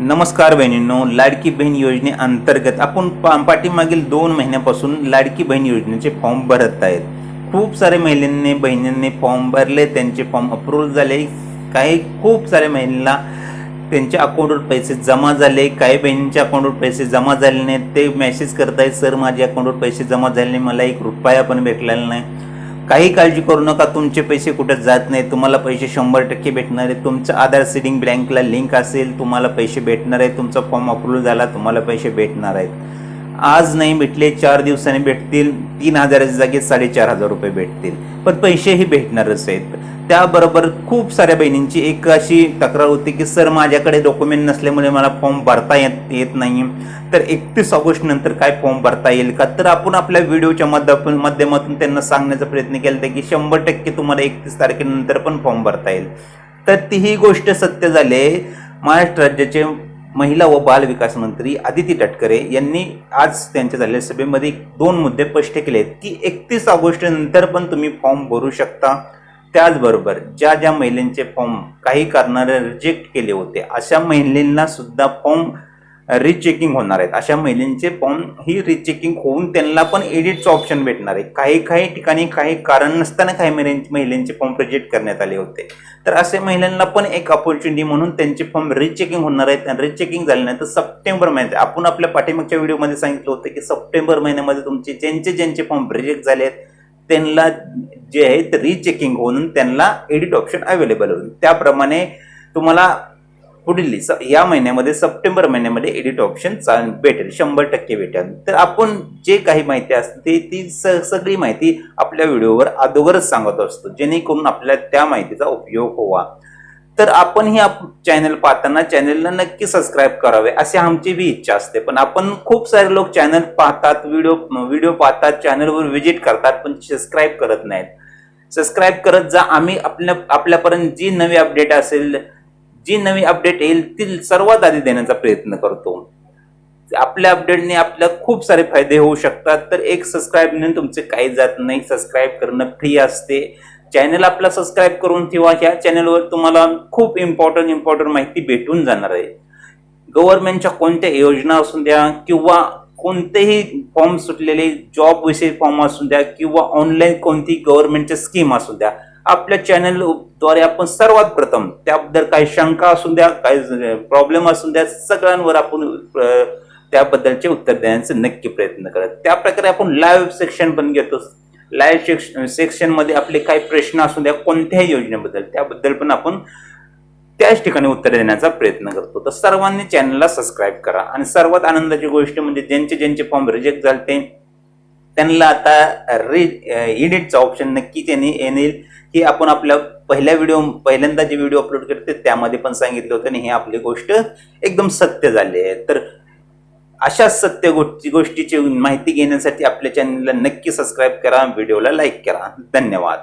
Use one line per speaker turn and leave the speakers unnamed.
नमस्कार बहिणींनो लाडकी बहीण योजनेअंतर्गत आपण पा पाठीमागील दोन महिन्यापासून लाडकी बहीण योजनेचे फॉर्म भरत आहेत. खूप सारे महिलांनी बहिणींनी फॉर्म भरले त्यांचे फॉर्म अप्रूव्ह झाले. काही खूप साऱ्या महिलांना त्यांच्या अकाउंटवर पैसे जमा झाले. काही बहिणींच्या अकाउंटवर पैसे जमा झाले नाहीत. ते मेसेज करतायत सर माझ्या अकाउंटवर पैसे जमा झाले नाही. मला एक रुपया पण भेटलेला नाही. काही काळजी करू नका तुमचे पैसे कुठं जात नाही. तुम्हाला पैसे शंभर टक्के भेटणार आहे तुमचं आधार सीडिंग बँकला लिंक असेल तुम्हाला पैसे भेटणार आहे तुमचा फॉर्म अप्रूव्ह झाला तुम्हाला पैसे भेटणार आहेत. आज नाही भेटले चार दिवसांनी भेटतील तीन हजाराच्या जागी साडेचार हजार रुपये भेटतील. पण पैसेही भेटणारच आहेत. त्याबरोबर खूप साऱ्या बहिणींची एक अशी तक्रार होती की सर माझ्याकडे डॉक्युमेंट नसल्यामुळे मला फॉर्म भरता येत येत नाही तर एकतीस ऑगस्ट नंतर काय फॉर्म भरता येईल का? तर आपण आपल्या व्हिडिओच्या माध्यमातून माध्यमातून त्यांना सांगण्याचा प्रयत्न केला होता की शंभर टक्के तुम्हाला एकतीस तारखेनंतर पण फॉर्म भरता येईल. तर ती ही गोष्ट सत्य झाली. महाराष्ट्र राज्याचे महिला व बाल विकास मंत्री आदिती तटकरे यांनी आज त्यांच्या झालेल्या सभेमध्ये दोन मुद्दे स्पष्ट केले आहेत की एकतीस ऑगस्ट नंतर पण तुम्ही फॉर्म भरू शकता. त्याचबरोबर ज्या ज्या महिलांचे फॉर्म काही कारणाने रिजेक्ट केले होते अशा महिलांना सुद्धा फॉर्म रिचेकिंग होणार आहेत. अशा महिलांचे फॉर्म ही रिचेकिंग होऊन त्यांना पण एडिटचं ऑप्शन भेटणार आहे काही काही ठिकाणी काही कारण नसताना काही महिलांचे महिलांचे फॉर्म रिजेक्ट करण्यात आले होते. तर असे महिलांना पण एक ऑपॉर्च्युनिटी म्हणून त्यांचे फॉर्म रिचेकिंग होणार आहेत. आणि रिचेकिंग झाल्यानंतर सप्टेंबर महिन्यात. आपण आपल्या पाठीमागच्या व्हिडिओमध्ये सांगितलं होतं की सप्टेंबर महिन्यामध्ये तुमचे ज्यांचे ज्यांचे फॉर्म रिजेक्ट झाले आहेत त्यांना जे आहे ते रिचेकिंग होऊन त्यांना एडिट ऑप्शन अवेलेबल होईल. त्याप्रमाणे तुम्हाला पुढील या महिन्यामध्ये सप्टेंबर महिन्यामध्ये एडिट ऑप्शन चाल भेटेल शंभर टक्के भेटेल. तर आपण जे काही माहिती असते ती स- सगळी माहिती आपल्या व्हिडिओवर अगोदरच सांगत असतो. जेणेकरून आपल्याला त्या माहितीचा उपयोग व्हावा. तर आपण ही आप चॅनल पाहताना चॅनलला नक्की सबस्क्राईब करावे अशी आमची बी इच्छा असते. पण आपण खूप सारे लोक चॅनल पाहतात व्हिडिओ व्हिडिओ पाहतात चॅनलवर व्हिजिट करतात पण सबस्क्राईब करत नाहीत. सबस्क्राईब करत जा आम्ही आपल्या आपल्यापर्यंत जी नवी अपडेट असेल जी नवी अपडेट येईल ती सर्वात आधी देण्याचा प्रयत्न करतो. आपल्या अपडेटने आपल्याला खूप सारे फायदे होऊ शकतात. तर एक सबस्क्राईबने तुमचे काही जात नाही. सबस्क्राईब करणं फ्री असते. चॅनल आपला सबस्क्राईब करून ठेवा. ह्या चॅनलवर तुम्हाला खूप इम्पॉर्टंट इम्पॉर्टंट माहिती भेटून जाणार आहे. गव्हर्नमेंटच्या कोणत्या योजना असून द्या किंवा कोणतेही फॉर्म सुटलेले जॉब विषयी फॉर्म असू द्या किंवा ऑनलाईन कोणती गव्हर्नमेंटच्या स्कीम असू द्या आपल्या चॅनलद्वारे आपण सर्वात प्रथम त्याबद्दल काही शंका असू द्या काही प्रॉब्लेम असू द्या सगळ्यांवर आपण त्याबद्दलचे उत्तर देण्याचे नक्की प्रयत्न करत त्या प्रकारे आपण लाईव्ह सेक्शन पण घेतो. लाईव्ह सेक्शन सेक्शनमध्ये आपले काही प्रश्न असू द्या कोणत्याही योजनेबद्दल त्याबद्दल पण आपण त्याच ठिकाणी उत्तर देण्याचा प्रयत्न करतो. तर सर्वांनी चॅनलला सबस्क्राईब करा. आणि सर्वात आनंदाची गोष्ट म्हणजे ज्यांचे ज्यांचे फॉर्म रिजेक्ट झाले त्यांना आता रि इडिटचा ऑप्शन नक्की त्यांनी येईल हे आपण आपल्या पहिल्या व्हिडिओ पहिल्यांदा जे व्हिडिओ अपलोड करते त्यामध्ये पण सांगितलं होतं आणि हे आपली गोष्ट एकदम सत्य झाली आहे. तर अशा सत्य गोष्टी गोष्टीची माहिती घेण्यासाठी आपल्या चॅनलला नक्की सबस्क्राईब करा व्हिडिओला लाईक करा. धन्यवाद.